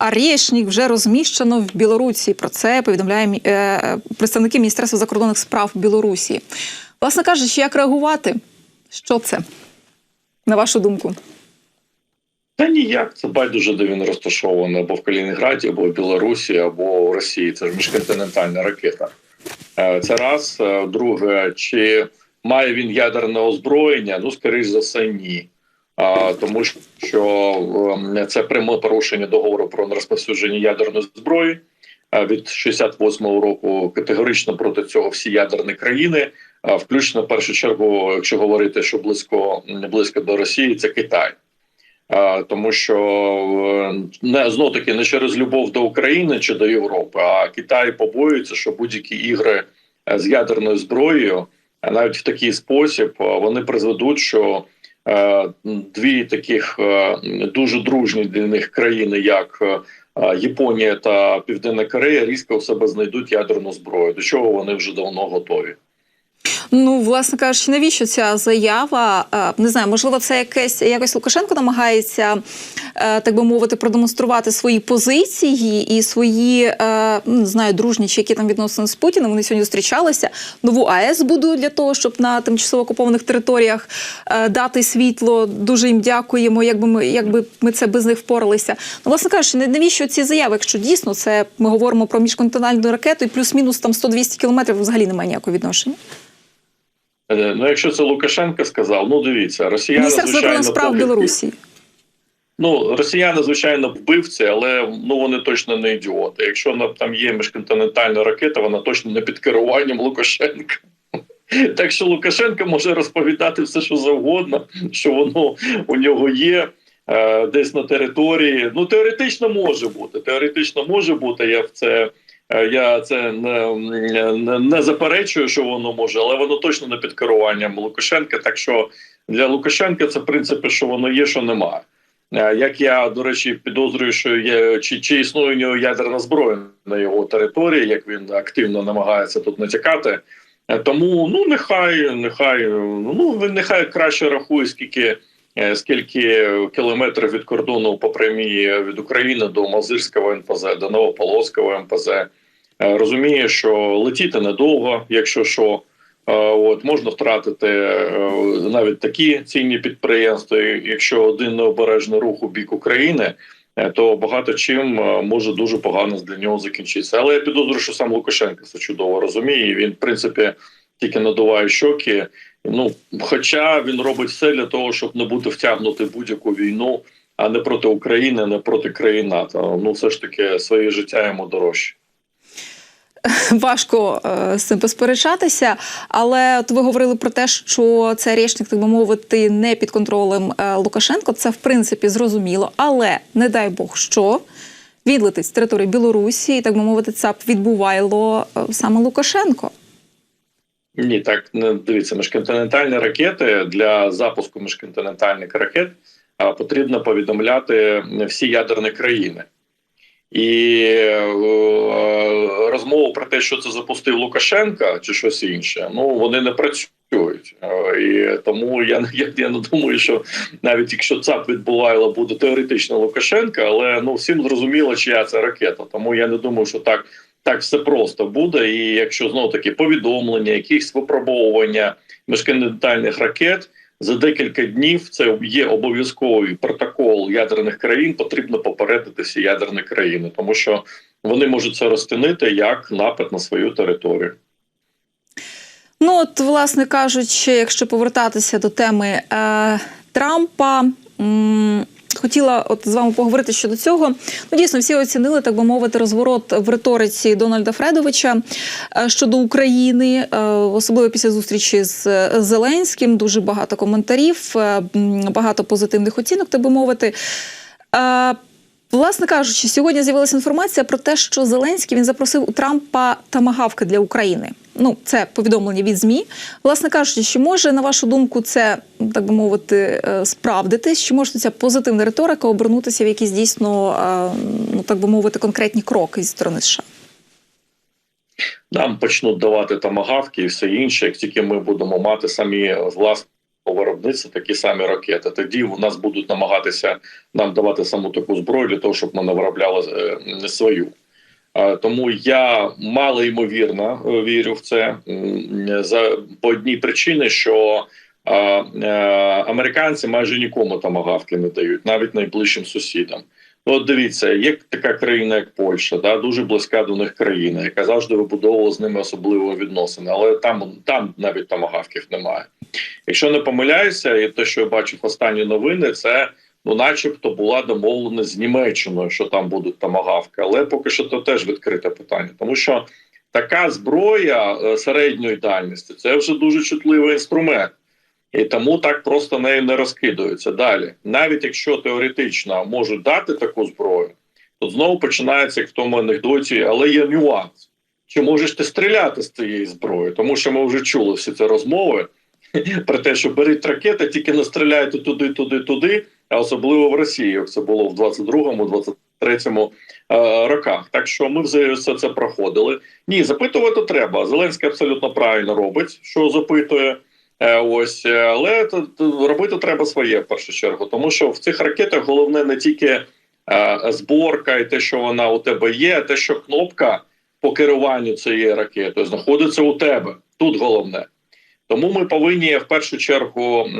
Арєшнік вже розміщено в Білорусі. Про це повідомляє е, представники Міністерства закордонних справ Білорусі. Власне кажучи, як реагувати? Що це? На вашу думку? Та ніяк. Це байдуже, де він розташований або в Калінінграді, або в Білорусі, або в Росії. Це ж міжконтинентальна ракета. Е, Це раз. Е, Друге, чи має він ядерне озброєння? Ну, скоріш за все, ні. Тому що ем, це пряме порушення договору про нерозповсюдження ядерної зброї. Від 68-го року категорично проти цього всі ядерні країни, включно в першу чергу, якщо говорити, що близько не близько до Росії, це Китай. Тому що е, не знов таки не через любов до України чи до Європи, а Китай побоюється, що будь-які ігри е, з ядерною зброєю, навіть в такий спосіб, е, вони призведуть, що е, дві таких е, дуже дружні для них країни, як е, Японія та Південна Корея, різко в себе знайдуть ядерну зброю, до чого вони вже давно готові. Ну, власне кажучи, навіщо ця заява? Е, Не знаю, можливо, це якесь якось Лукашенко намагається, е, так би мовити, продемонструвати свої позиції і свої е, ну, не знаю, дружні чи які там відносини з Путіним. Вони сьогодні зустрічалися. Нову АЕС будують для того, щоб на тимчасово окупованих територіях дати світло. Дуже їм дякуємо. Якби ми якби ми це без них впоралися. Ну, власне кажучи, навіщо ці заяви? Якщо дійсно це ми говоримо про міжконтинентальну ракету, і плюс-мінус там 100-200 кілометрів взагалі немає ніякого відношення. Е, Ну, якщо це Лукашенко сказав, ну дивіться, росіяни звичайно справ Білорусі. Ну, росіяни, звичайно, вбивці, але ну вони точно не ідіоти. Якщо там є міжконтинентальна ракета, вона точно не під керуванням Лукашенка. Так що Лукашенко може розповідати все, що завгодно, що воно у нього є е, десь на території. Ну, теоретично може бути. Теоретично може бути. Я в це. Е, Я це не, не, не заперечую, що воно може, але воно точно не під керуванням Лукашенка. Так що для Лукашенка це в принципі, що воно є, що немає. Е, Як я до речі підозрюю, що є чи, чи існує у нього ядерна зброя на його території, як він активно намагається тут натякати. Е, Тому ну нехай, нехай ну він нехай краще рахує, скільки скільки кілометрів від кордону по прямій від України до Мазирського НПЗ, до Новополоцького МПЗ. Е, Розуміє, що летіти недовго, якщо що. Е, От можна втратити е, навіть такі цінні підприємства. Якщо один необережний рух у бік України, то багато чим може дуже погано для нього закінчитися. Але я підозрюю, що сам Лукашенко це чудово розуміє. Він, в принципі, тільки надуває щоки. Ну, хоча він робить все для того, щоб не бути втягнути будь-яку війну, а не проти України, не проти країн НАТО. Ну, все ж таки, своє життя йому дорожче. Важко е, з цим посперечатися, але от ви говорили про те, що цей річник, так би мовити, не під контролем е, Лукашенко. Це в принципі зрозуміло, але не дай Бог, що він летить з території Білорусі, і так би мовити, це відбувайло е, саме Лукашенко. Ні, так не дивіться, міжконтинентальні ракети для запуску міжконтинентальних ракет потрібно повідомляти всі ядерні країни. І розмова про те, що це запустив Лукашенка чи щось інше, ну вони не працюють. Е, І тому я, я, я не думаю, що навіть якщо ЦАП відбувало, буде теоретично Лукашенка, але ну всім зрозуміло, чия це ракета. Тому я не думаю, що так так все просто буде. І якщо знову таки повідомлення, якісь випробовування міжконтинентальних ракет за декілька днів, це є обов'язковий протокол ядерних країн. Потрібно попередити всі ядерні країни, тому що вони можуть це розцінити як напад на свою територію. Ну, от, власне кажучи, якщо повертатися до теми е, Трампа. М- Хотіла от з вами поговорити щодо цього. Ну, дійсно, всі оцінили, так би мовити, розворот в риториці Дональда Фредовича е, щодо України, е, особливо після зустрічі з Зеленським. Дуже багато коментарів, е, багато позитивних оцінок, так би мовити. Власне кажучи, сьогодні з'явилася інформація про те, що Зеленський він запросив у Трампа тамагавки для України. Ну, це повідомлення від змі. Власне кажучи, чи може на вашу думку це так би мовити е, справдитись? Чи може ця позитивна риторика обернутися в якісь дійсно, е, ну так би мовити, конкретні кроки зі сторони США? Нам почнуть давати тамагавки і все інше, як тільки ми будемо мати самі власну по виробництву такі самі ракети. Тоді в нас будуть намагатися нам давати саму таку зброю для того, щоб ми не виробляли е, свою. Е, Тому я мало ймовірно е, вірю в це за по одній причині, що е, е, американці майже нікому тамагавки не дають, навіть найближчим сусідам. От дивіться, є така країна, як Польща, да, дуже близька до них країна, яка завжди вибудовувала з ними особливі відносини, але там, там навіть тамагавків немає. Якщо не помиляюся, і те, що я бачив останні новини, це ну, начебто, була домовленість з Німеччиною, що там будуть тамагавки, але поки що то теж відкрите питання, тому що така зброя е, середньої дальності це вже дуже чутливий інструмент. І тому так просто нею не розкидаються. Далі, навіть якщо теоретично можуть дати таку зброю, то знову починається як в тому анекдоті, але є нюанс. Чи можеш ти стріляти з цієї зброї? Тому що ми вже чули всі ці розмови про те, що беріть ракети, тільки не стріляйте туди, туди, туди, а особливо в Росії, як це було в 22-му, 23-му е, роках. Так що ми все це проходили. Ні, запитувати треба. Зеленський абсолютно правильно робить, що запитує. Е, Ось, е, але робити треба своє в першу чергу, тому що в цих ракетах головне не тільки е, зборка і те, що вона у тебе є, а те, що кнопка по керуванню цією ракетою знаходиться у тебе. Тут головне. Тому ми повинні в першу чергу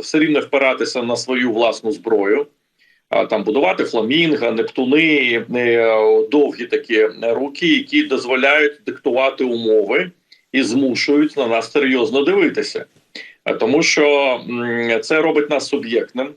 все рівно впиратися на свою власну зброю, там будувати фламінга, нептуни, довгі такі руки, які дозволяють диктувати умови і змушують на нас серйозно дивитися. Тому що це робить нас суб'єктним.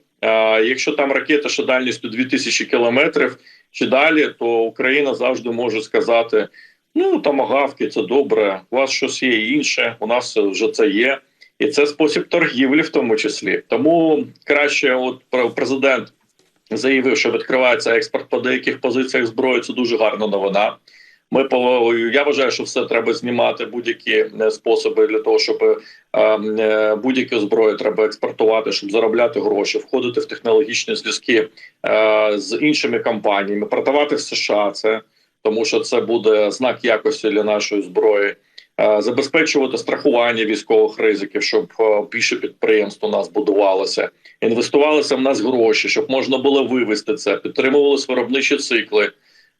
Якщо там ракета ще дальністю 2000 кілометрів чи далі, то Україна завжди може сказати: ну тамагавки, це добре, у вас щось є інше, у нас вже це є. І це спосіб торгівлі, в тому числі. Тому краще, от пр- президент заявив, що відкривається експорт по деяких позиціях зброї. Це дуже гарна новина. Ми я вважаю, що все треба знімати будь-які е, способи для того, щоб е, е, будь-яку зброю треба експортувати, щоб заробляти гроші, входити в технологічні зв'язки з іншими компаніями, продавати в США це, тому що це буде знак якості для нашої зброї. Забезпечувати страхування військових ризиків, щоб більше підприємств у нас будувалося, інвестувалися в нас гроші, щоб можна було вивести це, підтримувалися виробничі цикли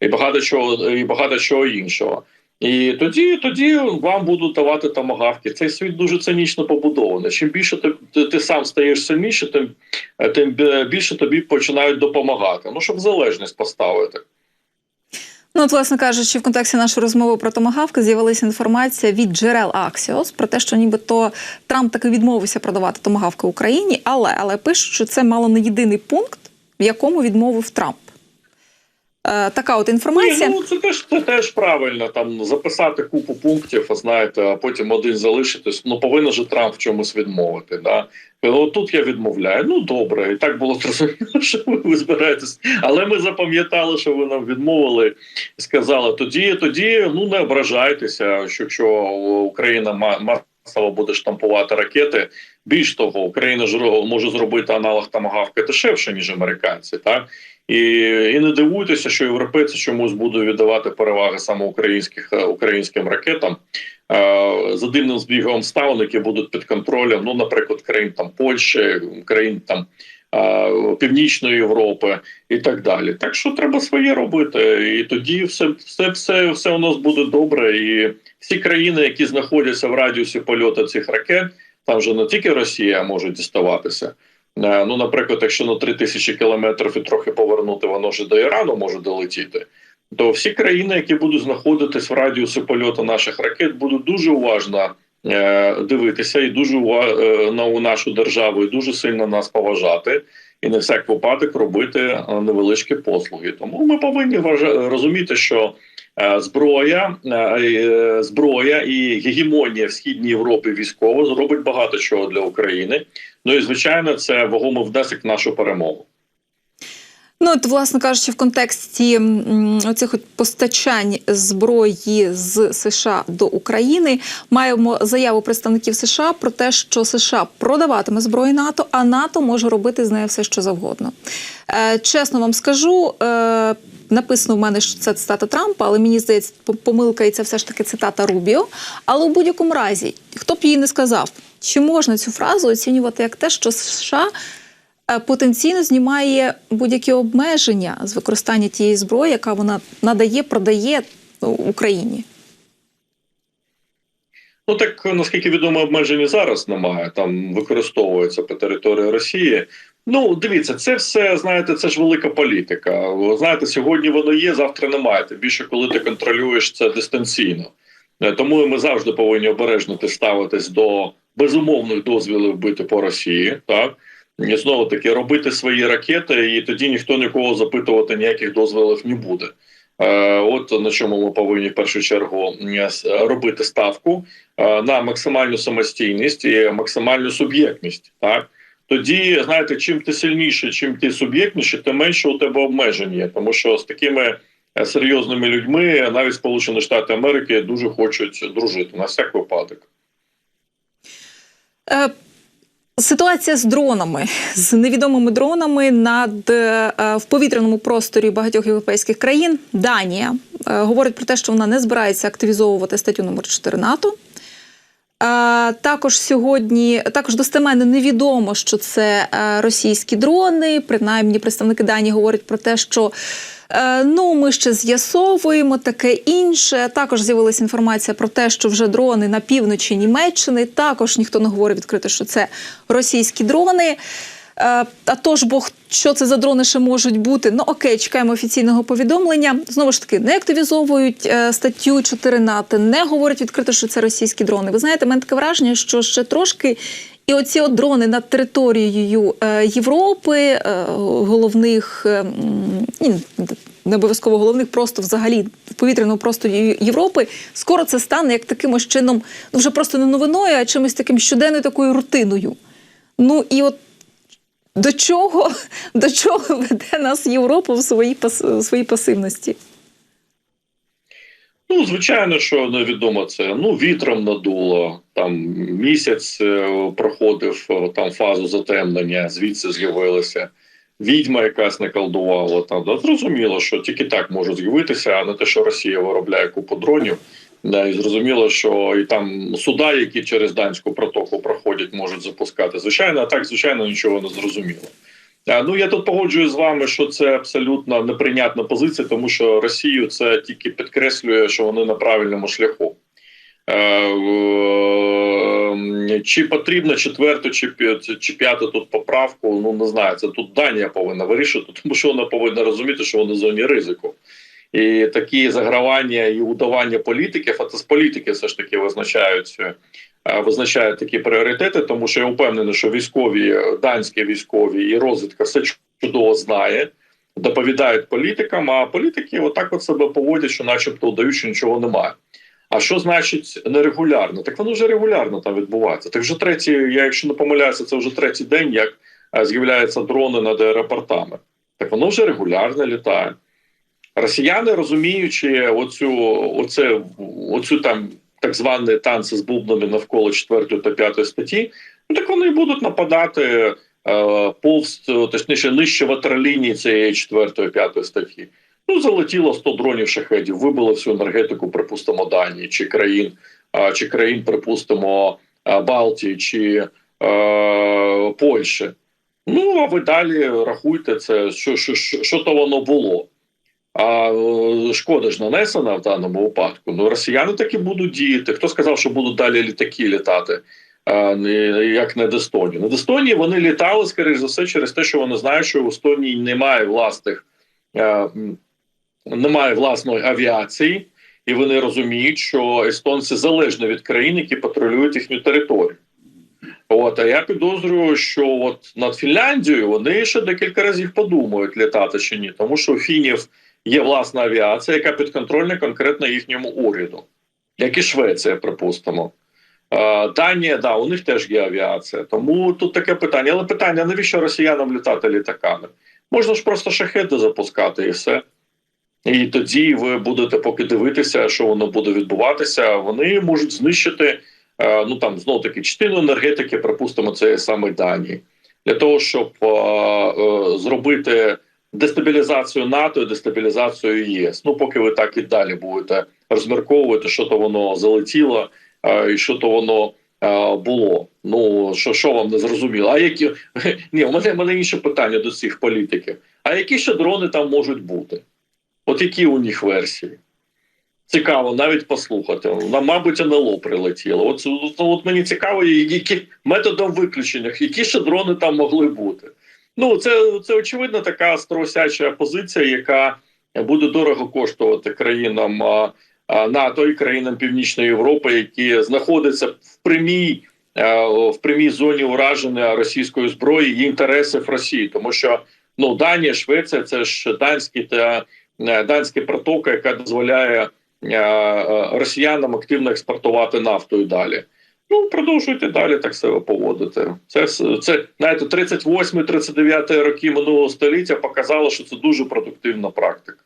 і багато чого, і багато чого іншого. І тоді, тоді вам будуть давати тамагавки. Цей світ дуже цинічно побудований. Чим більше ти, ти, ти сам стаєш сильніше, тим, тим більше тобі починають допомагати. Ну щоб залежність поставити. Ну, от, власне кажучи, в контексті нашої розмови про томагавки з'явилася інформація від джерел Axios про те, що нібито Трамп таки відмовився продавати томагавки Україні, але але пишуть, що це мало не єдиний пункт, в якому відмовив Трамп. Е, така от інформація. Ні, ну це теж це теж правильно. Там записати купу пунктів, а знаєте, а потім один залишитись. Ну повинен же Трамп в чомусь відмовити. Да? От тут я відмовляю. Ну добре, і так було зрозуміло, що ви, ви збираєтесь. Але ми запам'ятали, що ви нам відмовили і сказали: тоді, тоді ну не ображайтеся, що якщо Україна ма- масово буде штампувати ракети. Більш того, Україна ж може зробити аналог тамагавки дешевше ніж американці, так. І, і не дивуйтеся, що європейці чомусь будуть віддавати переваги саме українських е, українським ракетам е, за дивним збігом обставин, які будуть під контролем. Ну, наприклад, країн там Польщі, країн там е, Північної Європи і так далі. Так що треба своє робити, і тоді все, все, все, все у нас буде добре. І всі країни, які знаходяться в радіусі польоту цих ракет, там вже не тільки Росія може діставатися. Е, Ну, наприклад, якщо на 3 тисячі кілометрів і трохи повернути, воно ж до Ірану може долетіти. То всі країни, які будуть знаходитись в радіусі польоту наших ракет, будуть дуже уважно е, дивитися і дуже е, на нашу державу, і дуже сильно нас поважати, і не всяк випадок робити е, невеличкі послуги. Тому ми повинні розуміти, що е, зброя, е, зброя і гегемонія в східній Європі військово зробить багато чого для України. Ну і звичайно, це вагомий внесок в нашу перемогу. Ну, от, власне кажучи, в контексті м, оцих постачань зброї з США до України маємо заяву представників США про те, що США продаватиме зброю НАТО, а НАТО може робити з нею все, що завгодно. Е, чесно вам скажу. Е, Написано в мене, що це цитата Трампа, але мені здається, по- помилка і це все ж таки цитата Рубіо. Але у будь-якому разі, хто б її не сказав, Чи можна цю фразу оцінювати як те, що США потенційно знімає будь-які обмеження з використання тієї зброї, яка вона надає, продає ну, Україні? Ну так наскільки відомо, обмежень зараз немає. Там використовується по території Росії. Ну, дивіться, це все знаєте, це ж велика політика. Знаєте, сьогодні воно є, завтра немає. Тим більше, коли ти контролюєш це дистанційно. Е, Тому ми завжди повинні обережно ставитись до безумовних дозвілів бити по Росії. Так знову таки робити свої ракети, і тоді ніхто нікого запитувати ніяких дозволів не буде. Е, От на чому ми повинні в першу чергу робити ставку е, на максимальну самостійність і максимальну суб'єктність. Так тоді знаєте, чим ти сильніше, чим ти суб'єктніше, тим менше у тебе обмежень є. Тому що з такими е, серйозними людьми навіть Сполучені Штати Америки дуже хочуть дружити на всяк випадок. Е, Ситуація з дронами, з невідомими дронами над е, в повітряному просторі багатьох європейських країн. Данія е, говорить про те, що вона не збирається активізовувати статтю номер 4 НАТО. Е, Також сьогодні також достеменно невідомо, що це е, російські дрони. Принаймні, представники Данії говорять про те, що е, ну ми ще з'ясовуємо таке інше. Також з'явилася інформація про те, що вже дрони на півночі Німеччини. Також ніхто не говорить відкрито, що це російські дрони. Е, А то ж бо що це за дрони ще можуть бути? Ну окей, чекаємо офіційного повідомлення. Знову ж таки, не активізовують е, статтю 4 НАТО, не говорять відкрито, що це російські дрони. Ви знаєте, мене таке враження, що ще трошки. І оці от дрони над територією е, Європи, е, головних е, не обов'язково головних, просто взагалі в повітряному просторі Європи, скоро це стане як таким ось чином, ну вже просто не новиною, а чимось таким щоденною такою рутиною. Ну і от до чого, до чого веде нас Європа в своїй в своїй пасивності? Ну, звичайно, що невідомо це. Ну, вітром надуло. Там місяць е, проходив е, там фазу затемнення, звідси з'явилася. Відьма якась наколдувала. Там да, зрозуміло, що тільки так можуть з'явитися, а не те, що Росія виробляє купу дронів. Да, і зрозуміло, що і там суда, які через данську протоку проходять, можуть запускати. Звичайно, а так звичайно нічого не зрозуміло. А, Ну я тут погоджуюсь з вами, що це абсолютно неприйнятна позиція, тому що Росію це тільки підкреслює, що вони на правильному шляху. Е, е, Чи потрібно четверту чи чи п'яту тут поправку? Ну не знаю. Це тут Данія повинна вирішити, тому що вона повинна розуміти, що вони в зоні ризику. І такі загравання і удавання політиків, а це з політики все ж таки визначають е, визначають такі пріоритети, тому що я впевнений, що військові, данські військові і розвідка все чудово знає, доповідають політикам, а політики отак от себе поводять, що начебто удають, що нічого немає. А що значить нерегулярно? Так воно вже регулярно там відбувається. Так вже третій, я якщо не помиляюся, це вже третій день, як е, з'являються дрони над аеропортами. Так воно вже регулярно літає. Росіяни, розуміючи оцю, оце, оцю там так звані танці з бубнами навколо 4 та 5 статті, ну так вони і будуть нападати е, повз, точніше, нижче ватерлінії цієї 4 5 статті. Ну, залетіло 100 дронів шахедів, вибило всю енергетику, припустимо, Данії чи країн, а, чи країн, припустимо, а, Балтії чи е, Польщі. Ну, а ви далі рахуйте це, що, що, що, що то воно було. А е, шкода ж нанесена в даному випадку. Ну, росіяни таки будуть діяти. Хто сказав, що будуть далі літаки літати, як не до Естонії? На Естонії вони літали, скоріш за все, через те, що вони знають, що в Естонії немає власних, е, немає власної авіації, і вони розуміють, що естонці залежні від країн, які патрулюють їхню територію. От, а я підозрюю, що от над Фінляндією вони ще декілька разів подумають літати чи ні, тому що фінів є власна авіація, яка підконтрольна конкретно їхньому уряду, як і Швеція, припустимо. Данія, да, у них теж є авіація. Тому тут таке питання. Але питання: навіщо росіянам літати літаками? Можна ж просто шахеди запускати і все. І тоді ви будете поки дивитися, що воно буде відбуватися. Вони можуть знищити ну там знов таки частину енергетики, припустимо, це саме Данії, для того, щоб е, зробити дестабілізацію НАТО і дестабілізацію ЄС. Ну, поки ви так і далі будете розмірковувати, що то воно залетіло, е, і що то воно е, було. Ну що, що вам не зрозуміло? А які ні, у мене, мене інше питання до цих політиків. А які ще дрони там можуть бути? От які у них версії? Цікаво навіть послухати. Нам, мабуть, НЛО прилетіло. От, от, от мені цікаво, які методом виключення, які ще дрони там могли бути. Ну, це, це очевидно така стросяча позиція, яка буде дорого коштувати країнам НАТО і країнам Північної Європи, які знаходяться в прямій, в прямій зоні ураження російської зброї і інтересів Росії, тому що ну Данія, Швеція це ж данські та е, данська протока, яка дозволяє е, е, росіянам активно експортувати нафту і далі. Ну, продовжуйте далі так себе поводити. Це це знаєте, 38-39 роки минулого століття показало, що це дуже продуктивна практика.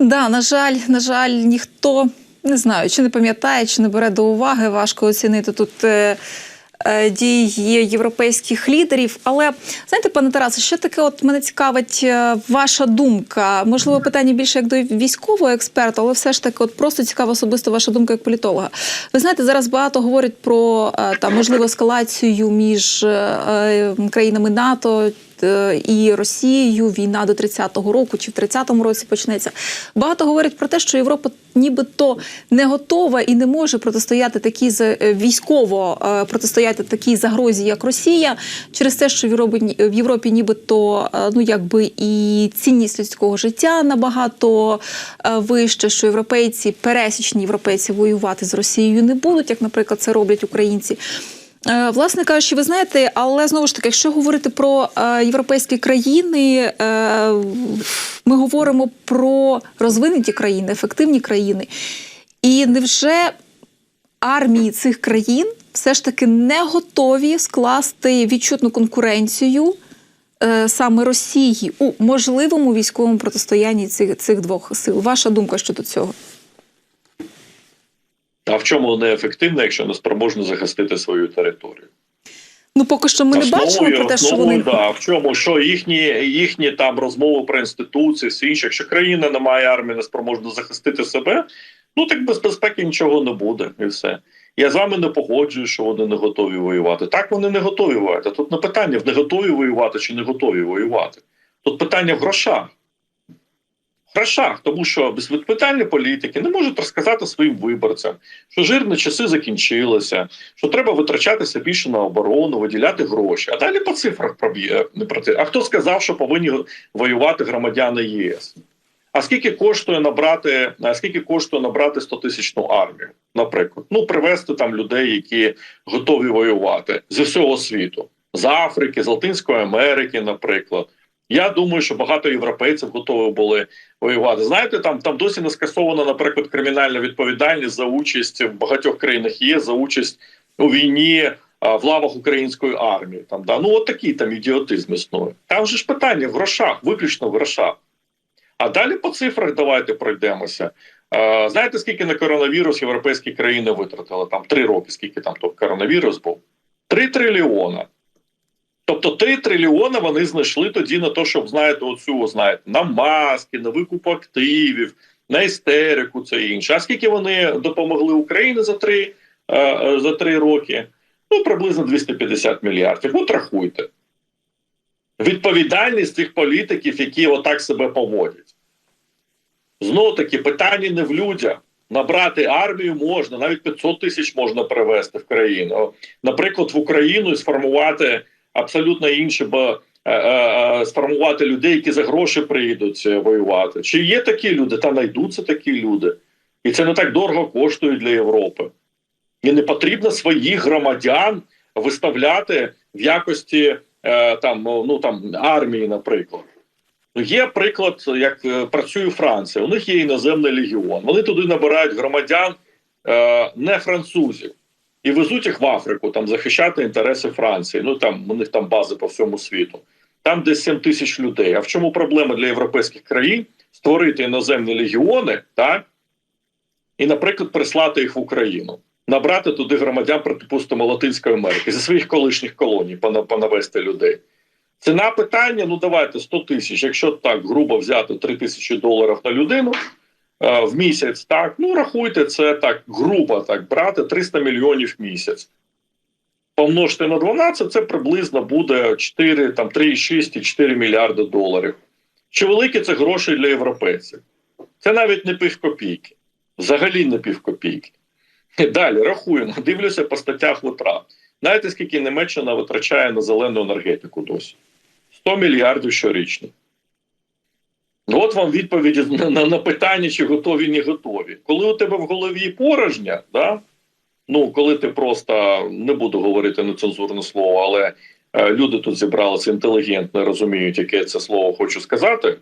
Да, на жаль, на жаль, ніхто не знаю, чи не пам'ятає, чи не бере до уваги. Важко оцінити тут. Е, е, Дії європейських лідерів, але знаєте, пане Тарасе, що таке? От мене цікавить е, ваша думка. Можливо, питання більше як до військового експерта, але все ж таки, от просто цікава особисто ваша думка як політолога. Ви знаєте, зараз багато говорять про е, там можливу ескалацію між країнами НАТО і Росією. Війна до 30-го року чи в 30-му році почнеться. Багато говорять про те, що Європа нібито не готова і не може протистояти такій е, військово е, протистояти такій загрозі, як Росія, через те, що в Європі, нібито е, ну якби і цінність людського життя набагато е, вище, що європейці, пересічні європейці воювати з Росією не будуть, як, наприклад, це роблять українці. Е, Власне кажучи, ви знаєте, але знову ж таки, якщо говорити про е, європейські країни, е, ми говоримо про розвинуті країни, ефективні країни. І невже армії цих країн все ж таки не готові скласти відчутну конкуренцію саме Росії у можливому військовому протистоянні цих, цих двох сил? Ваша думка щодо цього? А в чому вони ефективні, якщо не спроможні захистити свою територію? Ну, поки що ми не бачимо про те, що вони да, в чому що їхні, їхні там розмови про інституції, все інше. Якщо країна не має армії, не спроможна захистити себе, ну так без безпеки нічого не буде, і все. Я з вами не погоджую, що вони не готові воювати. Так вони не готові воювати. Тут не питання в не готові воювати чи не готові воювати. Тут питання в грошах. Грошах, тому що безвідповідальні політики не можуть розказати своїм виборцям, що жирні часи закінчилися, що треба витрачатися більше на оборону, виділяти гроші. А далі по цифрах проб'є не про це. А хто сказав, що повинні воювати громадяни ЄС? А скільки коштує набрати, а скільки коштує набрати 100 тисячну армію, наприклад? Ну, привезти там людей, які готові воювати зі всього світу, з Африки, з Латинської Америки, наприклад. Я думаю, що багато європейців готові були воювати. Знаєте, там там досі не скасована, наприклад, кримінальна відповідальність за участь в багатьох країнах є за участь у війні а, в лавах української армії. Там да ну от такий там ідіотизм існує. Там же ж питання в грошах, виключно в грошах. А далі по цифрах давайте пройдемося. Е, знаєте, скільки на коронавірус європейські країни витратили? Там три роки, скільки там то коронавірус був? Три трильйона. Тобто 3 трильйона вони знайшли тоді на те, щоб знаєте, оцю знаєте, на маски, на викуп активів, на істерику, це інше. А скільки вони допомогли Україні за три, е, е, за три роки? Ну, приблизно 250 мільярдів. От рахуйте. Відповідальність цих політиків, які отак себе поводять. Знову таки, питання не в людях. Набрати армію можна, навіть 500 тисяч можна привезти в країну. Наприклад, в Україну і сформувати абсолютно інше, бо е, е, сформувати людей, які за гроші приїдуть е, воювати. Чи є такі люди? Та знайдуться такі люди. І це не так дорого коштує для Європи. І не потрібно своїх громадян виставляти в якості е, там, ну, там, армії, наприклад. Є приклад, як е, працює Франція. У них є іноземний легіон. Вони туди набирають громадян е, не французів і везуть їх в Африку там захищати інтереси Франції. Ну там у них там бази по всьому світу. Там десь 7 тисяч людей. А в чому проблема для європейських країн створити іноземні легіони, так і, наприклад, прислати їх в Україну, набрати туди громадян, припустимо, Латинської Америки зі своїх колишніх колоній, пона- понавести людей. Ціна питання: ну давайте 100 тисяч. Якщо так грубо взяти 3 тисячі доларів на людину, в місяць. Так, ну рахуйте це так грубо так брати 300 мільйонів в місяць. Помножте на 12, це приблизно буде 4, там 3,6 і 4 мільярди доларів. Чи великі це гроші для європейців? Це навіть не півкопійки. Взагалі не півкопійки. Далі рахуємо, дивлюся по статтях витрат. Знаєте, скільки Німеччина витрачає на зелену енергетику досі? 100 мільярдів щорічно. Ну, От вам відповіді на, на, на питання, чи готові, не готові. Коли у тебе в голові порожня, да? ну коли ти просто не буду говорити нецензурне слово, але е, люди тут зібралися інтелігентно, розуміють, яке це слово хочу сказати.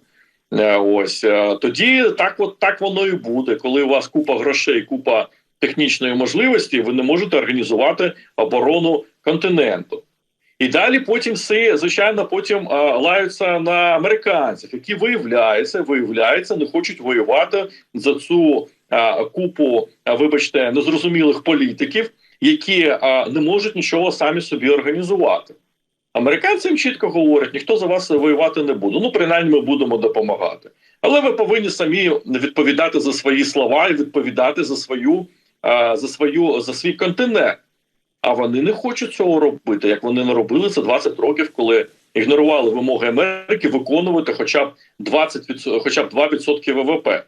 Е, ось е, тоді так, от так воно і буде. Коли у вас купа грошей, купа технічної можливості, ви не можете організувати оборону континенту. І далі потім всі, звичайно, потім а, лаються на американців, які виявляється, виявляється, не хочуть воювати за цю а, купу, а, вибачте, незрозумілих політиків, які а, не можуть нічого самі собі організувати. Американцям чітко говорять, ніхто за вас воювати не буде. Ну, принаймні, ми будемо допомагати. Але ви повинні самі відповідати за свої слова і відповідати за свою, а, за свою за свій континент. А вони не хочуть цього робити, як вони не робили за 20 років, коли ігнорували вимоги Америки виконувати хоча б 20 відсо- хоча б 2% ВВП.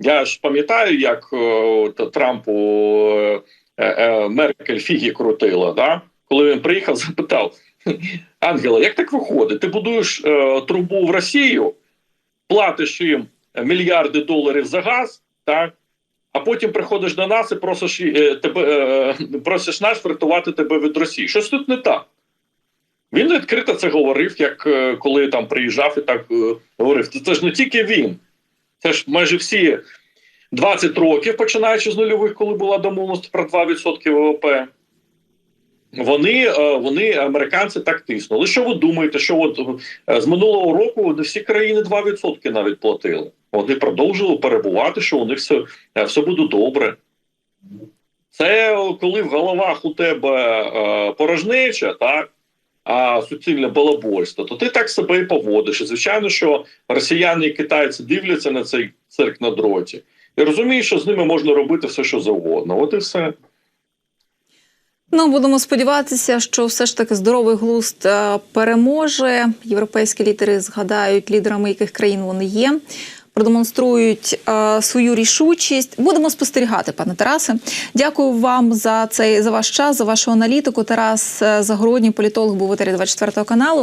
Я ж пам'ятаю, як е, та Трампу е, е, Меркель фіги крутила. Да? Коли він приїхав, запитав Ангела, як так виходить? Ти будуєш е, трубу в Росію, платиш їм мільярди доларів за газ, так? А потім приходиш до нас і просиш, е, тебе, е, просиш нас врятувати тебе від Росії. Щось тут не так. Він відкрито це говорив, як е, коли там приїжджав і так е, говорив. Це ж не тільки він, це ж майже всі 20 років, починаючи з нульових, коли була домовленість про 2% ВВП. Вони, е, вони, американці, так тиснули. Що ви думаєте, що от е, з минулого року не всі країни 2% навіть платили? Вони продовжували перебувати, що у них все, е, все буде добре. Це коли в головах у тебе порожнеча, так, а суцільне балабольство, то ти так себе і поводиш. І звичайно, що росіяни і китайці дивляться на цей цирк на дроті і розуміють, що з ними можна робити все, що завгодно. От і все. Ну, будемо сподіватися, що все ж таки здоровий глузд е, переможе. Європейські лідери згадають лідерами, яких країн вони є. Продемонструють е, свою рішучість. Будемо спостерігати, пане Тарасе. Дякую вам за цей за ваш час, за вашу аналітику. Тарас е, Загородній, політолог, був у етері 24 каналу.